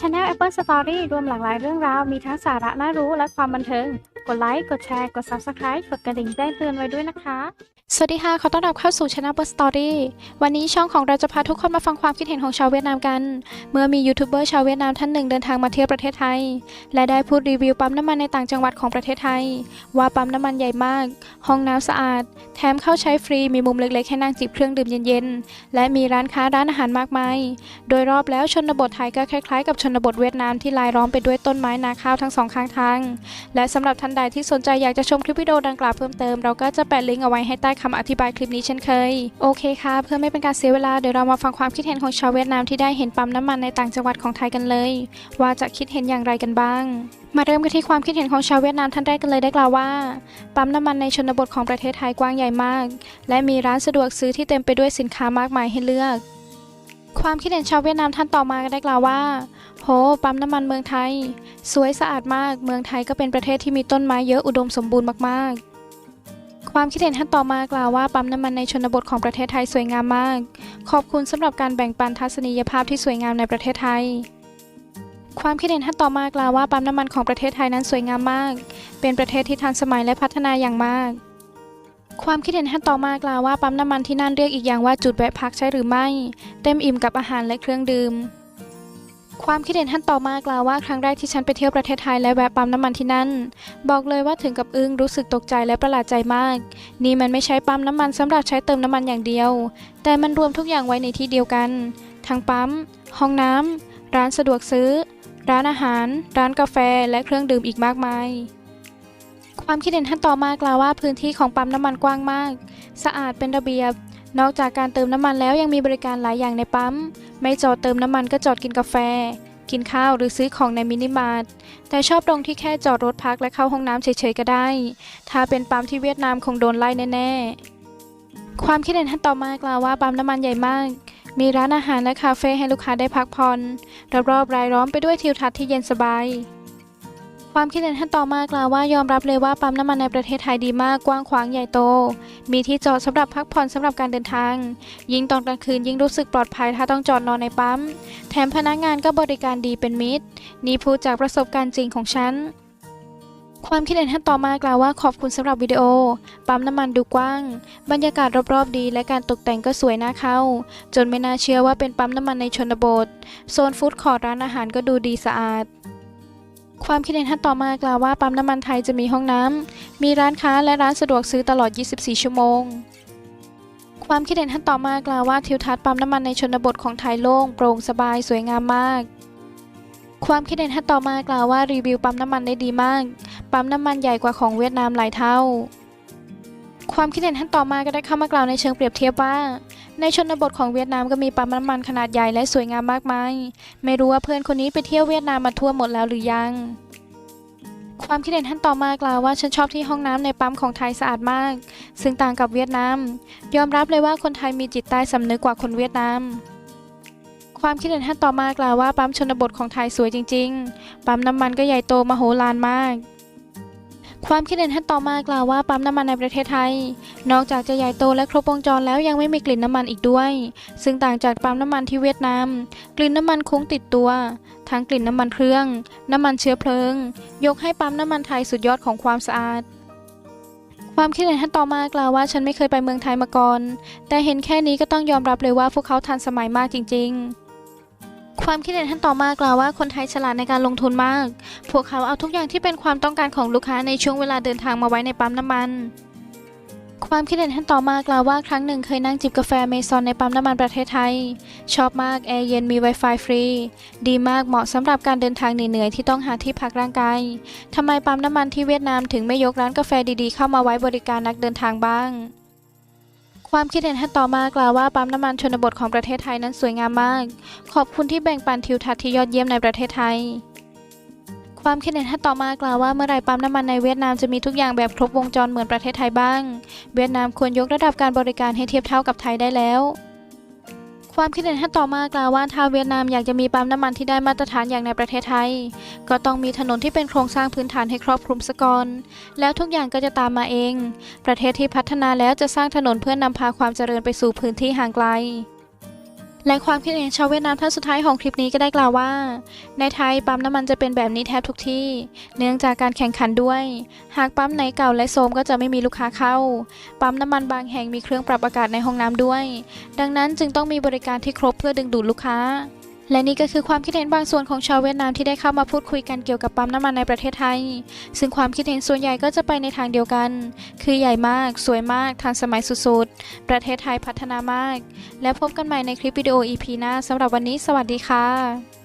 Channel Apple Story รวมหลากหลายเรื่องราว มีทั้งสาระน่ารู้และความบันเทิง กดไลค์ กดแชร์ กด Subscribe กดกระดิ่งแจ้งเตือนไว้ด้วยนะคะ สวัสดีค่ะ ขอต้อนรับเข้าสู่ Channel b u s Story วันนี้ช่องของเราจะพาทุกคนมาฟังความคิดเห็นของชาวเวียดนามกัน เมื่อมียูทูบเบอร์ชาวเวียดนามท่านหนึ่งเดินทางมาเที่ยวประเทศไทย และได้พูดรีวิวปั๊มน้ำมันในต่างจังหวัดของประเทศไทย ว่าปั๊มน้ำมันใหญ่มาก ห้องน้ำสะอาด แถมเข้าใช้ฟรี มีมุมเล็กๆให้นั่งจิบเครื่องดื่มเย็นๆ และมีร้านค้าร้านอาหารมากมาย โดยรอบแล้วชนบทไทยก็คล้ายๆ กับชนบทเวียดนามที่ลายล้อมไปด้วยต้นไม้นาข้าวทั้งสองข้างทาง และสำหรับท่านใดที่สนใจอยากจะชมคลิปวิดีโอดังกล่าวเพิ่มเติม เราก็จะแปะลิงก์เอาไว้ให้ใต้คำอธิบายคลิปนี้เช่นเคย โอเคค่ะ เพื่อไม่เป็นการเสียเวลาเดี๋ยวเรามาฟังความคิดเห็นของชาวเวียดนามที่ได้เห็นปั๊มน้ำมันในต่างจังหวัดของไทยกันเลย ว่าจะคิดเห็นอย่างไรกันบ้างมาเริ่มกันที่ความคิดเห็นของชาวเวียดนามท่านแรกกันเลยได้กล่าวว่า ปั๊มน้ำมันในชนบทของประเทศไทยกว้างใหญ่มาก และมีร้านสะดวกซื้อที่เต็มไปด้วยสินค้ามากมายให้เลือก ความคิดเห็นชาวเวียดนามท่านต่อมาก็ได้กล่าวว่า โห ปั๊มน้ำมันเมืองไทย สวยสะอาดมาก เมืองไทยก็เป็นประเทศที่มีต้นไม้เยอะอุดมสมบูรณ์มากๆ ความคิดเห็นท่านต่อมากล่าวว่าปั๊มน้ำมันในชนบทของประเทศไทยสวยงามมาก ขอบคุณสำหรับการแบ่งปันทัศนียภาพที่สวยงามในประเทศไทย ความคิดเห็นท่านต่อมากล่าวว่าปั๊มน้ำมันของประเทศไทยนั้นสวยงามมาก เป็นประเทศที่ทันสมัยและพัฒนาอย่างมาก ความคิดเห็นท่านต่อมากล่าวว่าปั๊มน้ำมันที่นั่นเรียกอีกอย่างว่าจุดแวะพักใช่หรือไม่ เต็มอิ่มกับอาหารและเครื่องดื่ม ความคิดเห็นท่านต่อมากล่าวว่าครั้งแรกที่ฉันไปเที่ยวประเทศไทยและแวะปั๊มน้ำมันที่นั่น บอกเลยว่าถึงกับอึ้งรู้สึกตกใจและประหลาดใจมาก นี่มันไม่ใช่ปั๊มน้ำมันสำหรับใช้เติมน้ำมันอย่างเดียว แต่มันรวมทุกอย่างไว้ในที่เดียวกัน ทั้งปั๊ม ห้องน้ำร้านสะดวกซื้อ ร้านอาหาร ร้านกาแฟ และเครื่องดื่มอีกมากมาย ความคิดเห็นท่านต่อมากล่าวว่าพื้นที่ของปั๊มน้ำมันกว้างมาก สะอาดเป็นระเบียบ นอกจากการเติมน้ำมันแล้วยังมีบริการหลายอย่างในปั๊ม ไม่จอดเติมน้ำมันก็จอดกินกาแฟ กินข้าวหรือซื้อของในมินิมาร์ท แต่ชอบตรงที่แค่จอดรถพักและเข้าห้องน้ำเฉยๆก็ได้ ถ้าเป็นปั๊มที่เวียดนามคงโดนไล่แน่ๆ ความคิดเห็นท่านต่อมากล่าวว่าปั๊มน้ำมันใหญ่มาก มีร้านอาหารและคาเฟ่ให้ลูกค้าได้พักผ่อน รอบๆรายล้อมไปด้วยทิวทัศน์ที่เย็นสบาย ความคิดเห็นท่านต่อมากล่าวว่ายอมรับเลยว่าปั๊มน้ำมันในประเทศไทยดีมากกว้างขวางใหญ่โต มีที่จอดสำหรับพักผ่อนสำหรับการเดินทาง ยิ่งตอนกลางคืนยิ่งรู้สึกปลอดภัยถ้าต้องจอดนอนในปั๊ม แถมพนักงานก็บริการดีเป็นมิตร นี่พูดจากประสบการณ์จริงของฉันความคิดเห็นท่านต่อมากล่าวว่าขอบคุณสำหรับวิดีโอ ปั๊มน้ำมันดูกว้าง บรรยากาศรอบๆดี และการตกแต่งก็สวยน่าเข้า จนไม่น่าเชื่อว่าเป็นปั๊มน้ำมันในชนบท โซนฟู้ดคอร์ทร้านอาหารก็ดูดีสะอาด ความคิดเห็นท่านต่อมากล่าวว่าปั๊มน้ำมันไทยจะมีห้องน้ำ มีร้านค้าและร้านสะดวกซื้อตลอด 24 ชั่วโมง ความคิดเห็นท่านต่อมากล่าวว่าทิวทัศน์ปั๊มน้ำมันในชนบทของไทยโล่งโปร่งสบายสวยงามมาก ความคิดเห็นท่านต่อมากล่าวว่ารีวิวปั๊มน้ำมันได้ดีมาก ปั๊มน้ำมันใหญ่กว่าของเวียดนามหลายเท่า ความคิดเห็นท่านต่อมาก็ได้เข้ามากล่าวในเชิงเปรียบเทียบว่า ในชนบทของเวียดนามก็มีปั๊มน้ำมันขนาดใหญ่และสวยงามมากมาย ไม่รู้ว่าเพื่อนคนนี้ไปเที่ยวเวียดนามมาทั่วหมดแล้วหรือยัง ความคิดเห็นท่านต่อมากล่าวว่าฉันชอบที่ห้องน้ำในปั๊มของไทยสะอาดมาก ซึ่งต่างกับเวียดนาม ยอมรับเลยว่าคนไทยมีจิตใต้สำนึกกว่าคนเวียดนาม ความคิดเห็นท่านต่อมากล่าวว่าปั๊มชนบทของไทยสวยจริง ๆ ปั๊มน้ำมันก็ใหญ่โตมโหฬารมาก ความคิดเห็นท่านต่อมากล่าวว่าปั๊มน้ำมันในประเทศไทย นอกจากจะใหญ่โตและครบวงจรแล้วยังไม่มีกลิ่นน้ำมันอีกด้วย ซึ่งต่างจากปั๊มน้ำมันที่เวียดนาม กลิ่นน้ำมันคุ้งติดตัว ทั้งกลิ่นน้ำมันเครื่อง น้ำมันเชื้อเพลิง ยกให้ปั๊มน้ำมันไทยสุดยอดของความสะอาดความคิดเห็นท่านต่อมากล่าวว่าฉันไม่เคยไปเมืองไทยมาก่อน แต่เห็นแค่นี้ก็ต้องยอมรับเลยว่าพวกเขาทันสมัยมากจริง ๆ ความคิดเห็นท่านต่อมากล่าวว่าคนไทยฉลาดในการลงทุนมาก พวกเขาเอาทุกอย่างที่เป็นความต้องการของลูกค้าในช่วงเวลาเดินทางมาไว้ในปั๊มน้ำมัน ความคิดเห็นท่านต่อมากล่าวว่าครั้งหนึ่งเคยนั่งจิบกาแฟเมซอนในปั๊มน้ำมันประเทศไทย ชอบมากแอร์เย็นมี Wi-Fi ฟรี ดีมากเหมาะสำหรับการเดินทางเหนื่อยๆที่ต้องหาที่พักร่างกายทำไมปั๊มน้ำมันที่เวียดนามถึงไม่ยกร้านกาแฟดีๆ เข้ามาไว้บริการนักเดินทางบ้าง ความคิดเห็นท่านต่อมากล่าวว่าปั๊มน้ำมันชนบทของประเทศไทยนั้นสวยงามมาก ขอบคุณที่แบ่งปันทิวทัศน์ที่ยอดเยี่ยมในประเทศไทย ความคิดเห็นท่านต่อมากล่าวว่าเมื่อไรปั๊มน้ำมันในเวียดนามจะมีทุกอย่างแบบครบวงจรเหมือนประเทศไทยบ้าง เวียดนามควรยกระดับการบริการให้เทียบเท่ากับไทยได้แล้ว ความคิดเห็นท่านต่อมากล่าวว่าถ้าเวียดนามอยากจะมีปั๊มน้ำมันที่ได้มาตรฐานอย่างในประเทศไทย ก็ต้องมีถนนที่เป็นโครงสร้างพื้นฐานให้ครอบคลุมสะก่อนแล้วทุกอย่างก็จะตามมาเอง ประเทศที่พัฒนาแล้วจะสร้างถนนเพื่อนำพาความเจริญไปสู่พื้นที่ห่างไกล และความคิดเห็นชาวเวียดนามท่านสุดท้ายของคลิปนี้ก็ได้กล่าวว่า ในไทยปั๊มน้ำมันจะเป็นแบบนี้แทบทุกที่ เนื่องจากการแข่งขันด้วย หากปั๊มไหนเก่าและโทรมก็จะไม่มีลูกค้าเข้า ปั๊มน้ำมันบางแห่งมีเครื่องปรับอากาศในห้องน้ำด้วย ดังนั้นจึงต้องมีบริการที่ครบเพื่อดึงดูดลูกค้า และนี่ก็คือความคิดเห็นบางส่วนของชาวเวียดนามที่ได้เข้ามาพูดคุยกันเกี่ยวกับปั๊มน้ำมันในประเทศไทย ซึ่งความคิดเห็นส่วนใหญ่ก็จะไปในทางเดียวกัน คือใหญ่มาก สวยมาก ทันสมัยสุดๆ ประเทศไทยพัฒนามาก และพบกันใหม่ในคลิปวิดีโอ EP หน้าสำหรับวันนี้ สวัสดีค่ะ